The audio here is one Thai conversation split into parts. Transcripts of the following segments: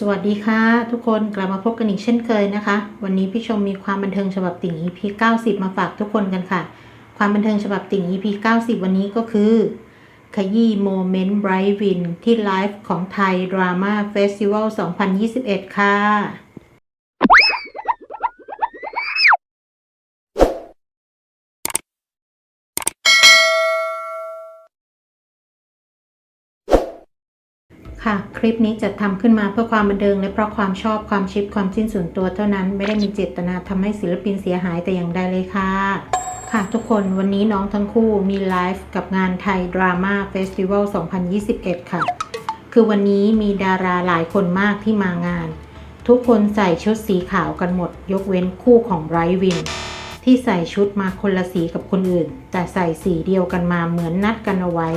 สวัสดีค่ะ ทุกคนกลับมาพบกันอีกเช่นเคยนะคะ วันนี้พี่ชมมีความบันเทิงฉบับติ่ง EP 90 มาฝากทุกคนกันค่ะ ความบันเทิงฉบับติ่ง EP 90 วันนี้ก็คือ ขยี้โมเมนต์ไบรท์วินที่ไลฟ์ของไทยดราม่าเฟสติวัล2021 ค่ะ ค่ะ คลิปนี้จะทำขึ้นมาเพื่อความบันเทิงและเพราะความชอบความชิปความจิ้นส่วนตัวเท่านั้น ไม่ได้มีเจตนาทำให้ศิลปินเสียหายแต่อย่างใดเลยค่ะ ค่ะทุกคนวันนี้น้องทั้งคู่มีไลฟ์กับงานไทยดราม่าเฟสติวัล 2021 ค่ะ คือวันนี้มีดาราหลายคนมากที่มางาน ทุกคนใส่ชุดสีขาวกันหมด ยกเว้นคู่ของไรวินที่ใส่ชุดมาคนละสีกับคนอื่น แต่ใส่สีเดียวกันมาเหมือนนัดกันเอาไว้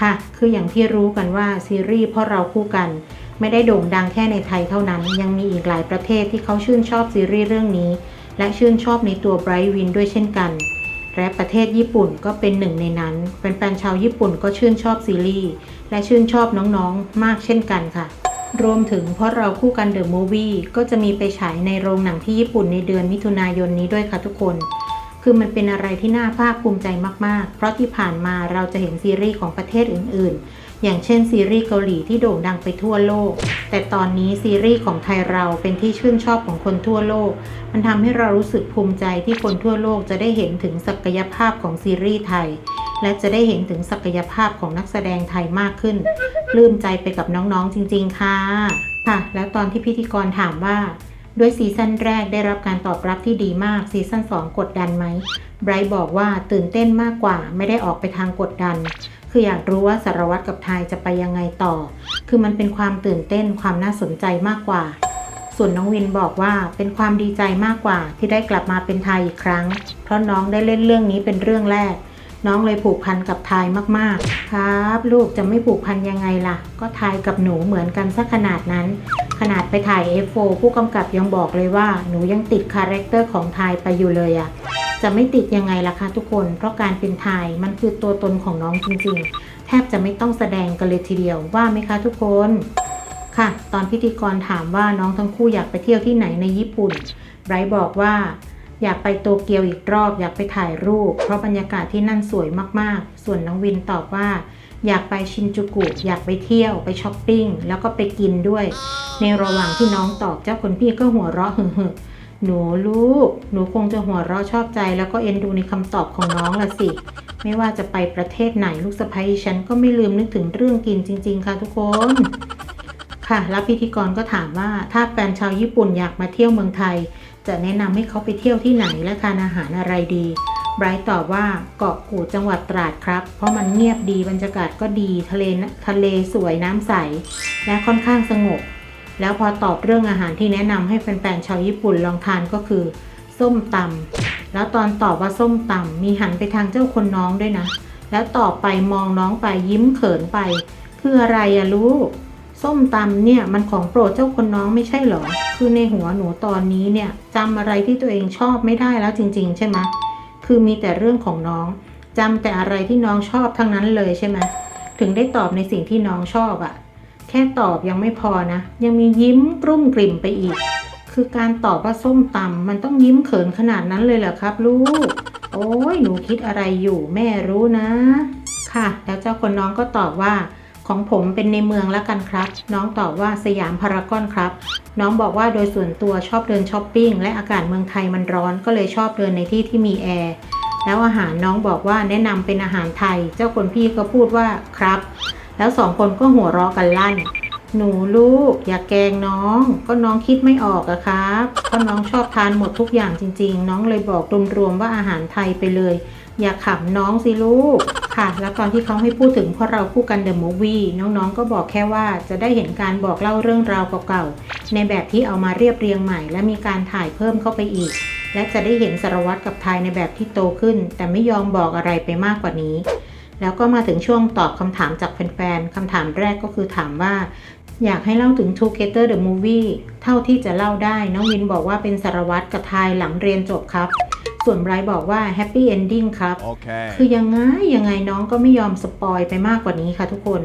ค่ะ คืออย่างที่รู้กันว่าซีรีส์พราะเราคู่กัน ไม่ได้โด่งดังแค่ในไทยเท่านั้น ยังมีอีกหลายประเทศที่เขาชื่นชอบซีรีส์เรื่องนี้ และชื่นชอบในตัวไบรท์วินด้วยเช่นกัน และประเทศญี่ปุ่นก็เป็นหนึ่งในนั้นแฟนๆชาวญี่ปุ่นก็ชื่นชอบซีรีส์และชื่นชอบน้องๆ มากเช่นกันค่ะ รวมถึงเพราะเราคู่กันเดอะมูวี่ก็จะมีไปฉายในโรงหนังที่ญี่ปุ่นในเดือนมิถุนายนนี้ด้วยค่ะทุกคน คือมันเป็นอะไรที่น่าภาคภูมิใจมากๆ เพราะที่ผ่านมาเราจะเห็นซีรีส์ของประเทศอื่นๆ อย่างเช่นซีรีส์เกาหลีที่โด่งดังไปทั่วโลก แต่ตอนนี้ซีรีส์ของไทยเราเป็นที่ชื่นชอบของคนทั่วโลก มันทำให้เรารู้สึกภูมิใจที่คนทั่วโลกจะได้เห็นถึงศักยภาพของซีรีส์ไทย และจะได้เห็นถึงศักยภาพของนักแสดงไทยมากขึ้น ปลื้มใจไปกับน้องๆจริง ๆ ค่ะ ค่ะ แล้วตอนที่พิธีกรถามว่า ด้วยซีซั่นแรกได้รับการตอบรับที่ดีมากซีซั่น2 กดดันไหมไบรท์บอกว่าตื่นเต้นมากกว่าไม่ได้ออกไปทางกดดัน คืออยากรู้ว่าสารวัตรกับไทยจะไปยังไงต่อ คือมันเป็นความตื่นเต้นความน่าสนใจมากกว่า ส่วนน้องวินบอกว่าเป็นความดีใจมากกว่าที่ได้กลับมาเป็นไทยอีกครั้ง เพราะน้องได้เล่นเรื่องนี้เป็นเรื่องแรก น้องเลยผูกพันกับไทยมากๆ ครับ ลูกจะไม่ผูกพันยังไงล่ะ ก็ไทยกับหนูเหมือนกันสักขนาดนั้น ขนาดไปถ่าย F4 ผู้กำกับยังบอกเลยว่าหนูยังติดคาแรคเตอร์ของไทยไปอยู่เลยอะจะไม่ติดยังไงล่ะคะทุกคน เพราะการเป็นไทยมันคือตัวตนของน้องจริงๆ แทบจะไม่ต้องแสดงกันเลยทีเดียวว่าไหมคะทุกคนค่ะ ตอนพิธีกรถามว่าน้องทั้งคู่อยากไปเที่ยวที่ไหนในญี่ปุ่นไบรท์บอกว่า อยากไปโตเกียวอีกรอบ อยากไปถ่ายรูป เพราะบรรยากาศที่นั่นสวยมากๆ ส่วนน้องวินตอบว่า อยากไปชินจูกุ อยากไปเที่ยวไปช้อปปิ้ง แล้วก็ไปกินด้วย ในระหว่างที่น้องตอบเจ้าคนพี่ก็หัวเราะหึ่งๆหนูลูก หนูคงจะหัวเราะชอบใจ แล้วก็เอ็นดูในคำตอบของน้องละสิ ไม่ว่าจะไปประเทศไหนลูกสะใภ้ฉันก็ไม่ลืมนึกถึงเรื่องกินจริง ๆ ค่ะทุกคนค่ะ แล้วพิธีกรก็ถามว่าถ้าแฟนชาวญี่ปุ่นอยากมาเที่ยวเมืองไทย จะแนะนำให้เขาไปเที่ยวที่ไหนและทานอาหารอะไรดีไบรท์ตอบว่าเกาะกูดจังหวัดตราดครับ เพราะมันเงียบดีบรรยากาศก็ดีทะเลทะเลสวยน้ำใส และค่อนข้างสงบ แล้วพอตอบเรื่องอาหารที่แนะนำให้แฟนๆชาวญี่ปุ่นลองทานก็คือ ส้มตำแล้วตอนตอบว่าส้มตำมีหันไปทางเจ้าคนน้องด้วยนะ แล้วตอบไปมองน้องไปยิ้มเขินไป คืออะไรอะลูก ส้มตำเนี่ยมันของโปรดเจ้าคนน้องไม่ใช่เหรอ คือในหัวหนูตอนนี้เนี่ยจำอะไรที่ตัวเองชอบไม่ได้แล้วจริง ๆ ใช่ไหมคือมีแต่เรื่องของน้องจำแต่อะไรที่น้องชอบทั้งนั้นเลยใช่ไหมถึงได้ตอบในสิ่งที่น้องชอบอะแค่ตอบยังไม่พอนะ ยังมียิ้มกรุ่มกลิ่มไปอีก คือการตอบว่าส้มตำมันต้องยิ้มเขินขนาดนั้นเลยเหรอครับลูก โอ้ยหนูคิดอะไรอยู่แม่รู้นะ ค่ะ แล้วเจ้าคนน้องก็ตอบว่า ของผมเป็นในเมืองแล้วกันครับ น้องตอบว่าสยามพารากอนครับ น้องบอกว่าโดยส่วนตัวชอบเดินช้อปปิ้งและอากาศเมืองไทยมันร้อนก็เลยชอบเดินในที่ที่มีแอร์แล้วอาหารน้องบอกว่าแนะนำเป็นอาหารไทย เจ้าคนพี่ก็พูดว่าครับ แล้วสองคนก็หัวเราะกันลั่น หนูลูก อย่าแกงน้อง ก็น้องคิดไม่ออกอะครับก็น้องชอบทานหมดทุกอย่างจริง ๆ น้องเลยบอกรวมๆว่าอาหารไทยไปเลย อย่าขำน้องสิลูก ค่ะ แล้วตอนที่เขาให้พูดถึงเพราะเราคู่กันเดอะมูฟวี่น้องๆ ก็บอกแค่ว่าจะได้เห็นการบอกเล่าเรื่องราวเก่าๆ ในแบบที่เอามาเรียบเรียงใหม่ และมีการถ่ายเพิ่มเข้าไปอีก และจะได้เห็นสารวัตรกับไทยในแบบที่โตขึ้น แต่ไม่ยอมบอกอะไรไปมากกว่านี้ แล้วก็มาถึงช่วงตอบคำถามจากแฟนๆคำถามแรกก็คือถามว่าอยากให้เล่าถึง Together the Movie เท่าที่จะเล่าได้ น้องวินบอกว่าเป็นสารวัตรกับไทยหลังเรียนจบครับ ส่วนไบรท์บอกว่า Happy Ending ครับ Okay. คือยังไงยังไงน้องก็ไม่ยอมสปอยไปมากกว่านี้ค่ะทุกคน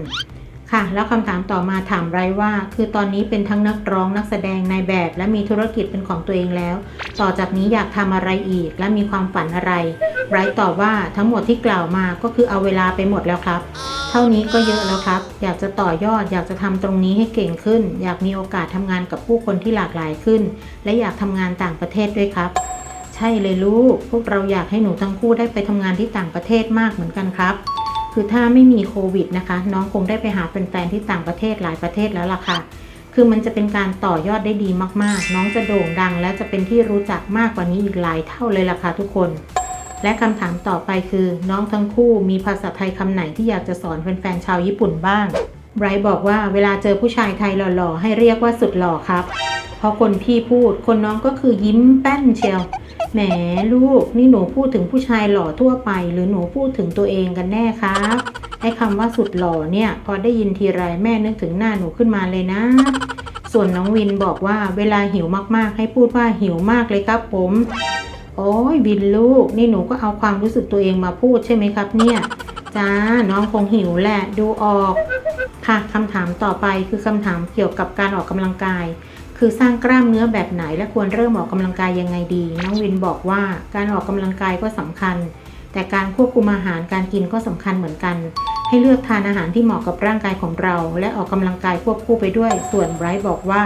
ค่ะ แล้วคำถามต่อมาถามไรว่า คือตอนนี้เป็นทั้งนักร้องนักแสดงนายแบบ และมีธุรกิจเป็นของตัวเองแล้ว ต่อจากนี้อยากทำอะไรอีก และมีความฝันอะไรไรตอบว่าทั้งหมดที่กล่าวมาก็คือเอาเวลาไปหมดแล้วครับ เท่านี้ก็เยอะแล้วครับ อยากจะต่อยอด อยากจะทำตรงนี้ให้เก่งขึ้น อยากมีโอกาสทำงานกับผู้คนที่หลากหลายขึ้น และอยากทำงานต่างประเทศด้วยครับ ใช่เลยลูก พวกเราอยากให้หนูทั้งคู่ได้ไปทำงานที่ต่างประเทศมากเหมือนกันครับ คือถ้าไม่มีโควิดนะคะ น้องคงได้ไปหาแฟนๆที่ต่างประเทศหลายประเทศแล้วล่ะค่ะ คือมันจะเป็นการต่อยอดได้ดีมากๆ น้องจะโด่งดัง และจะเป็นที่รู้จักมากกว่านี้อีกหลายเท่าเลยล่ะค่ะทุกคน และคำถามต่อไปคือ น้องทั้งคู่มีภาษาไทยคำไหนที่อยากจะสอนแฟนๆชาวญี่ปุ่นบ้างไบรท์บอกว่าเวลาเจอผู้ชายไทยหล่อๆ ให้เรียกว่าสุดหล่อครับพอคนพี่พูดคนน้องก็คือยิ้มแป้นเชียว แหมลูกนี่หนูพูดถึงผู้ชายหล่อทั่วไป หรือหนูพูดถึงตัวเองกันแน่ครับไอ้คำว่าสุดหล่อเนี่ย พอได้ยินทีไรแม่นึกถึงหน้าหนูขึ้นมาเลยนะ ส่วนน้องวินบอกว่าเวลาหิวมากๆ ให้พูดว่าหิวมากเลยครับผม โอ้ยวินลูก นี่หนูก็เอาความรู้สึกตัวเองมาพูดใช่ไหมครับเนี่ยจ้าน้องคงหิวแหละดูออก ค่ะคำถามต่อไปคือคำถามเกี่ยวกับการออกกำลังกาย คือสร้างกล้ามเนื้อแบบไหนและควรเริ่มออกกำลังกายยังไงดี น้องวินบอกว่าการออกกำลังกายก็สำคัญ แต่การควบคุมอาหารการกินก็สำคัญเหมือนกัน ให้เลือกทานอาหารที่เหมาะกับร่างกายของเรา และออกกำลังกายควบคู่ไปด้วย ส่วนไบรท์บอกว่า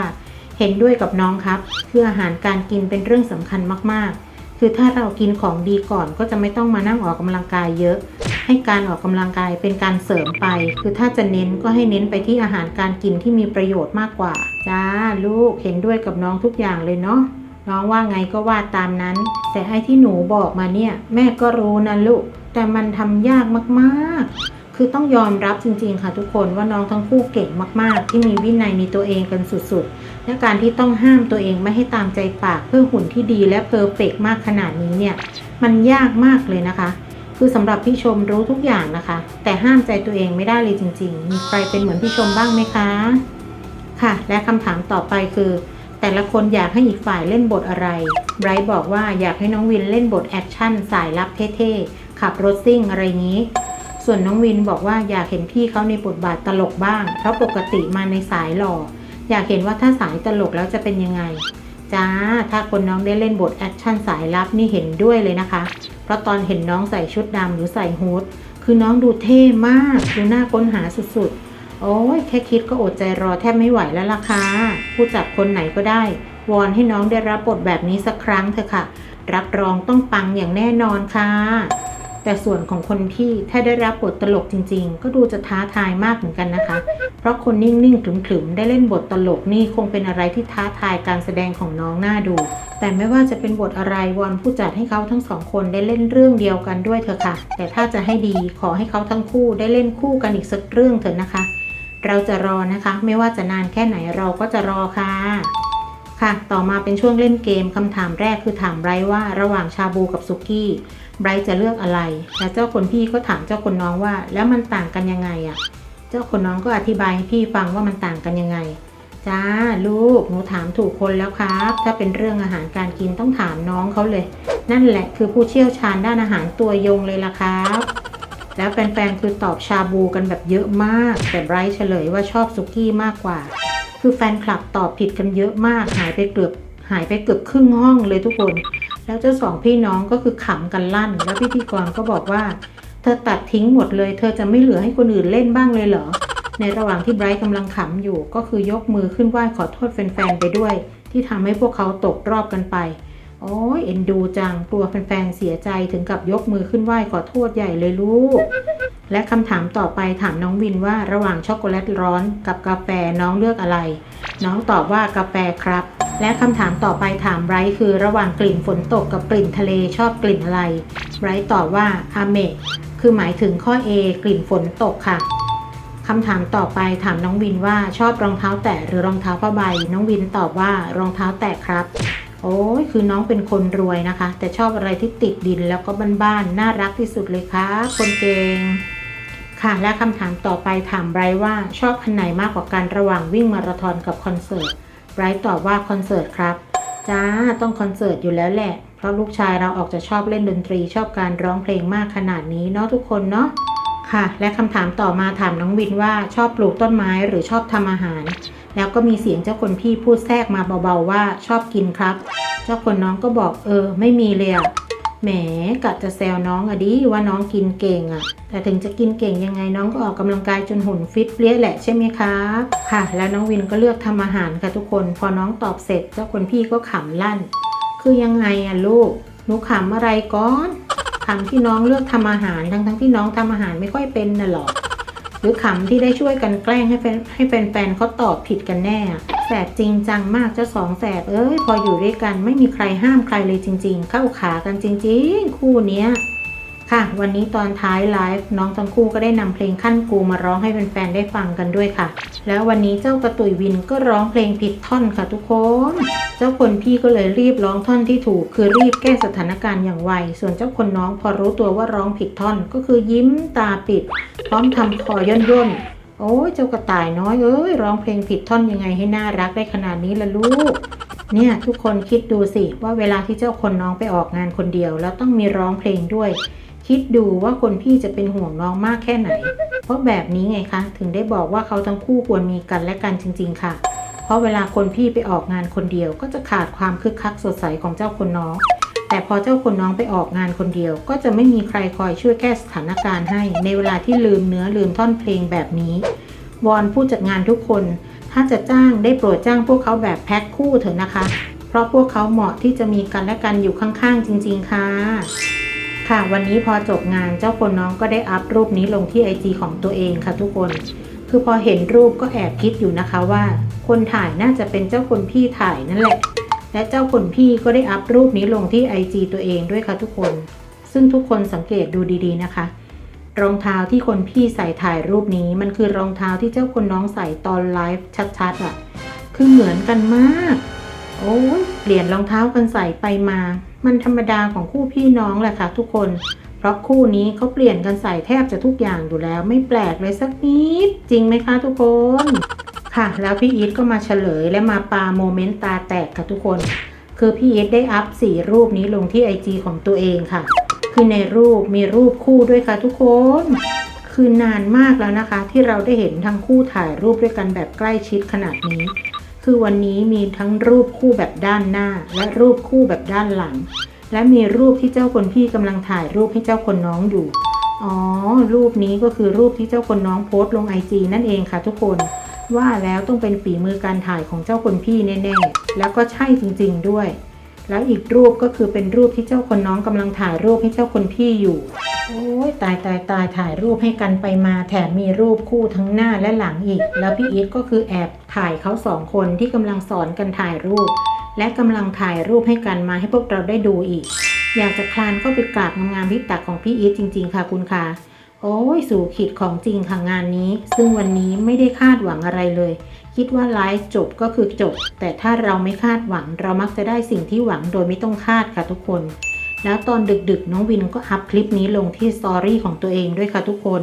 เห็นด้วยกับน้องครับ คืออาหารการกินเป็นเรื่องสำคัญมากๆ คือถ้าเรากินของดีก่อนก็จะไม่ต้องมานั่งออกกำลังกายเยอะ ให้การออกกำลังกายเป็นการเสริมไป คือถ้าจะเน้นก็ให้เน้นไปที่อาหารการกินที่มีประโยชน์มากกว่า จ้าลูกเห็นด้วยกับน้องทุกอย่างเลยเนาะน้องว่าไงก็ว่าตามนั้น แต่ไอ้ที่หนูบอกมาเนี่ย แม่ก็รู้นะลูก แต่มันทำยากมากๆ คือต้องยอมรับจริงๆค่ะทุกคนว่าน้องทั้งคู่เก่งมากๆ ที่มีวินัยมีตัวเองกันสุดๆ และการที่ต้องห้ามตัวเองไม่ให้ตามใจปากเพื่อหุ่นที่ดีและเพอร์เฟกมากขนาดนี้เนี่ย มันยากมากเลยนะคะ คือสำหรับพี่ชมรู้ทุกอย่างนะคะ แต่ห้ามใจตัวเองไม่ได้เลยจริง ๆ มีใครเป็นเหมือนพี่ชมบ้างไหมคะ ค่ะ และคำถามต่อไปคือ แต่ละคนอยากให้อีกฝ่ายเล่นบทอะไรไบรท์บอกว่าอยากให้น้องวินเล่นบทแอคชั่นสายลับเท่ๆขับรถซิ่งอะไรอย่างนี้ส่วนน้องวินบอกว่าอยากเห็นพี่เขาในบทบาทตลกบ้าง เพราะปกติมาในสายหล่อ อยากเห็นว่าถ้าสายตลกแล้วจะเป็นยังไง จ้า ถ้าคนน้องได้เล่นบทแอคชั่นสายลับนี่เห็นด้วยเลยนะคะ เพราะตอนเห็นน้องใส่ชุดดำหรือใส่ฮูดคือน้องดูเท่มากดูน่าค้นหาสุดๆ โอ้ยแค่คิดก็อดใจรอแทบไม่ไหวแล้วล่ะค่ะผู้จัดคนไหนก็ได้ วอนให้น้องได้รับบทแบบนี้สักครั้งเถอะค่ะ รับรองต้องปังอย่างแน่นอนค่ะ แต่ส่วนของคนที่ถ้าได้รับบทตลกจริง ๆ ก็ดูจะท้าทายมากเหมือนกันนะคะ เพราะคนนิ่งๆขรึมๆได้เล่นบทตลกนี่คงเป็นอะไรที่ท้าทายการแสดงของน้องน่าดู แต่ไม่ว่าจะเป็นบทอะไรวอนผู้จัดให้เขาทั้งสองคนได้เล่นเรื่องเดียวกันด้วยเถอะค่ะ แต่ถ้าจะให้ดีขอให้เขาทั้งคู่ได้เล่นคู่กันอีกสักเรื่องเถอะนะคะ เราจะรอนะคะ ไม่ว่าจะนานแค่ไหนเราก็จะรอค่ะ ค่ะ ต่อมาเป็นช่วงเล่นเกมคำถามแรกคือถามไบรท์ว่าระหว่างชาบูกับซุกี้ไบรท์จะเลือกอะไร และเจ้าคนพี่ก็ถามเจ้าคนน้องว่า แล้วมันต่างกันยังไงอะเจ้าคนน้องก็อธิบายให้พี่ฟังว่ามันต่างกันยังไง จ้าลูก หนูถามถูกคนแล้วครับ ถ้าเป็นเรื่องอาหารการกินต้องถามน้องเขาเลย นั่นแหละคือผู้เชี่ยวชาญด้านอาหารตัวยงเลยล่ะครับแล้วแฟนๆคือตอบชาบูกันแบบเยอะมาก แต่ไบรท์เฉลยว่าชอบซุกี้มากกว่า คือแฟนคลับตอบผิดกันเยอะมาก หายไปเกือบหายไปเกือบครึ่งห้องเลยทุกคน แล้วเจ้าสองพี่น้องก็คือขำกันลั่น แล้วพิธีกรก็บอกว่า เธอตัดทิ้งหมดเลย เธอจะไม่เหลือให้คนอื่นเล่นบ้างเลยเหรอ ในระหว่างที่ไบรท์กำลังขำอยู่ ก็คือยกมือขึ้นไหว้ขอโทษแฟนๆไปด้วย ที่ทำให้พวกเขาตกรอบกันไป โอ้ยเอ็นดูจังกลัวแฟนๆเสียใจถึงกับยกมือขึ้นไหว้ขอโทษใหญ่เลยลูก และคำถามต่อไปถามน้องวินว่าระหว่างช็อกโกแลตร้อนกับกาแฟน้องเลือกอะไร น้องตอบว่ากาแฟครับ และคำถามต่อไปถามไรคือระหว่างกลิ่นฝนตกกับกลิ่นทะเลชอบกลิ่นอะไร ไรตอบว่าอาเมะคือหมายถึงข้อ A กลิ่นฝนตกค่ะคำถามต่อไปถามน้องวินว่าชอบรองเท้าแตะหรือรองเท้าผ้าใบ น้องวินตอบว่ารองเท้าแตะครับ โอ้ยคือน้องเป็นคนรวยนะคะ แต่ชอบอะไรที่ติดดินแล้วก็บ้านๆน่ารักที่สุดเลยครับคนเก่ง ค่ะ และคำถามต่อไปถามไบรท์ว่าชอบอันไหนมากกว่ากันระหว่างวิ่งมาราธอนกับคอนเสิร์ตไบรท์ตอบว่าคอนเสิร์ตครับ จ้าต้องคอนเสิร์ตอยู่แล้วแหละ เพราะลูกชายเราออกจะชอบเล่นดนตรีชอบการร้องเพลงมากขนาดนี้เนาะทุกคนเนาะค่ะ และคำถามต่อมาถามน้องวินว่าชอบปลูกต้นไม้หรือชอบทำอาหาร แล้วก็มีเสียงเจ้าคนพี่พูดแทรกมาเบาๆว่าชอบกินครับ เจ้าคนน้องก็บอกเออ ไม่มีเลยอะ แหมกะจะแซวน้องอะดิว่าน้องกินเก่งอะแต่ถึงจะกินเก่งยังไงน้องก็ออกกำลังกายจนหุ่นฟิตเปรี้ยแหละใช่ไหมครับค่ะ แล้วน้องวินก็เลือกทำอาหารค่ะทุกคน พอน้องตอบเสร็จเจ้าคนพี่ก็ขำลั่น คือยังไงอะลูกหนูขำอะไรก่อนขำที่น้องเลือกทำอาหารทั้งทั้งๆที่น้องทำอาหารไม่ค่อยเป็นน่ะหรอ หรือขำที่ได้ช่วยกันแกล้งให้แฟนให้แฟนๆเขาตอบผิดกันแน่แสบจริงจังมากเจ้าสองแสบเอ้ยพออยู่ด้วยกันไม่มีใครห้ามใครเลยจริง ๆ เข้าขากันจริง ๆ คู่เนี้ยค่ะ วันนี้ตอนท้ายไลฟ์น้องทั้งคู่ก็ได้นำเพลงขั้นกูมาร้องให้แฟนๆได้ฟังกันด้วยค่ะ แล้ววันนี้เจ้ากระตุยวินก็ร้องเพลงผิดท่อนค่ะทุกคน เจ้าคนพี่ก็เลยรีบร้องท่อนที่ถูก คือรีบแก้สถานการณ์อย่างไว ส่วนเจ้าคนน้องพอรู้ตัวว่าร้องผิดท่อนก็คือยิ้มตาปิด ร้อมทำคอย่นย่นโอ้ยเจ้ากระต่ายน้อยเอ้ยร้องเพลงผิดท่อนยังไงให้น่ารักได้ขนาดนี้ล่ะลูก เนี่ยทุกคนคิดดูสิว่าเวลาที่เจ้าคนน้องไปออกงานคนเดียว แล้วต้องมีร้องเพลงด้วย คิดดูว่าคนพี่จะเป็นห่วงน้องมากแค่ไหน เพราะแบบนี้ไงคะ ถึงได้บอกว่าเขาทั้งคู่ควรมีกันและกันจริง ๆ ค่ะ เพราะเวลาคนพี่ไปออกงานคนเดียว ก็จะขาดความคึกคักสดใสของเจ้าคนน้อง แต่พอเจ้าคนน้องไปออกงานคนเดียว ก็จะไม่มีใครคอยช่วยแก้สถานการณ์ให้ ในเวลาที่ลืมเนื้อลืมท่อนเพลงแบบนี้วอนผู้จัดงานทุกคน ถ้าจะจ้างได้โปรดจ้างพวกเขาแบบแพ็คคู่เถอะนะคะ เพราะพวกเขาเหมาะที่จะมีกันและกันอยู่ข้างๆ จริง ๆ ค่ะ ค่ะ วันนี้พอจบงานเจ้าคนน้องก็ได้อัพรูปนี้ลงที่ไอจของตัวเองค่ะทุกคน คือพอเห็นรูปก็แอบคิดอยู่นะคะว่า คนถ่ายน่าจะเป็นเจ้าคนพี่ถ่ายนั่นแหละ และเจ้าคนพี่ก็ได้อัพรูปนี้ลงที่ IG ตัวเองด้วยค่ะทุกคน ซึ่งทุกคนสังเกตดูดีๆนะคะ รองเท้าที่คนพี่ใส่ถ่ายรูปนี้มันคือรองเท้าที่เจ้าคนน้องใส่ตอนไลฟ์ชัดๆอะ่ะ คือเหมือนกันมาก โอ้ยเปลี่ยนรองเท้ากันใส่ไปมา มันธรรมดาของคู่พี่น้องแหละค่ะทุกคน เพราะคู่นี้เขาเปลี่ยนกันใส่แทบจะทุกอย่างอยู่แล้ว ไม่แปลกเลยสักนิด จริงไหมคะทุกคน ค่ะ แล้วพี่อีทก็มาเฉลยและมาปาโมเมนต์ตาแตกค่ะทุกคน คือพี่อีทได้อัพสี่รูปนี้ลงที่ไอจของตัวเองค่ะ คือในรูปมีรูปคู่ด้วยค่ะทุกคน คือนานมากแล้วนะคะ ที่เราได้เห็นทั้งคู่ถ่ายรูปด้วยกันแบบใกล้ชิดขนาดนี้ คือวันนี้มีทั้งรูปคู่แบบด้านหน้า และรูปคู่แบบด้านหลัง และมีรูปที่เจ้าคนพี่กำลังถ่ายรูปให้เจ้าคนน้องอยู่อ๋อ รูปนี้ก็คือรูปที่เจ้าคนน้องโพสต์ลงไอจนั่นเองค่ะทุกคน ว่าแล้วต้องเป็นฝีมือการถ่ายของเจ้าคนพี่แน่ๆ แล้วก็ใช่จริงๆด้วย แล้วอีกรูปก็คือเป็นรูปที่เจ้าคนน้องกำลังถ่ายรูปให้เจ้าคนพี่อยู่ โอ้ยตายตายตายถ่ายรูปให้กันไปมาแถมมีรูปคู่ทั้งหน้าและหลังอีก แล้วพี่อีทก็คือแอบถ่ายเขาสองคนที่กำลังสอนกันถ่ายรูป และกำลังถ่ายรูปให้กันมาให้พวกเราได้ดูอีก อยากจะคลานเข้าไปกราบงามๆที่ตักของพี่อีทจริง ๆ ค่ะคุณค่ะ โอ้ยสู่ขีดของจริงค่ะงานนี้ ซึ่งวันนี้ไม่ได้คาดหวังอะไรเลย คิดว่าไลฟ์จบก็คือจบ แต่ถ้าเราไม่คาดหวัง เรามักจะได้สิ่งที่หวังโดยไม่ต้องคาดค่ะทุกคน แล้วตอนดึกๆ น้องวินก็อัพคลิปนี้ลงที่สตอรี่ของตัวเองด้วยค่ะทุกคน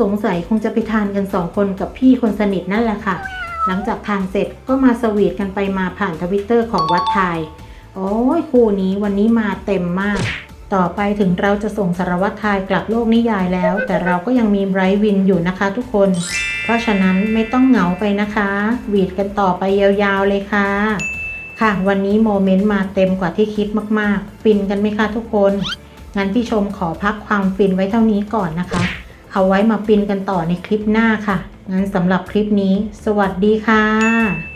สงสัยคงจะไปทานกันสองคนกับพี่คนสนิทนั่นแหละค่ะ หลังจากทานเสร็จก็มาสวีทกันไปมาผ่านทวิตเตอร์ของวัดไทย โอ้ยคู่นี้วันนี้มาเต็มมาก ต่อไปถึงเราจะส่งสารวัตรไทยกลับโลกนิยายแล้ว แต่เราก็ยังมีไบรท์วินอยู่นะคะทุกคน เพราะฉะนั้นไม่ต้องเหงาไปนะคะหวีดกันต่อไปยาวๆเลยค่ะ ค่ะ วันนี้โมเมนต์มาเต็มกว่าที่คิดมากๆ ฟินกันไหมคะทุกคน งั้นพี่ชมขอพักความฟินไว้เท่านี้ก่อนนะคะ เอาไว้มาฟินกันต่อในคลิปหน้าค่ะ งั้นสำหรับคลิปนี้ สวัสดีค่ะ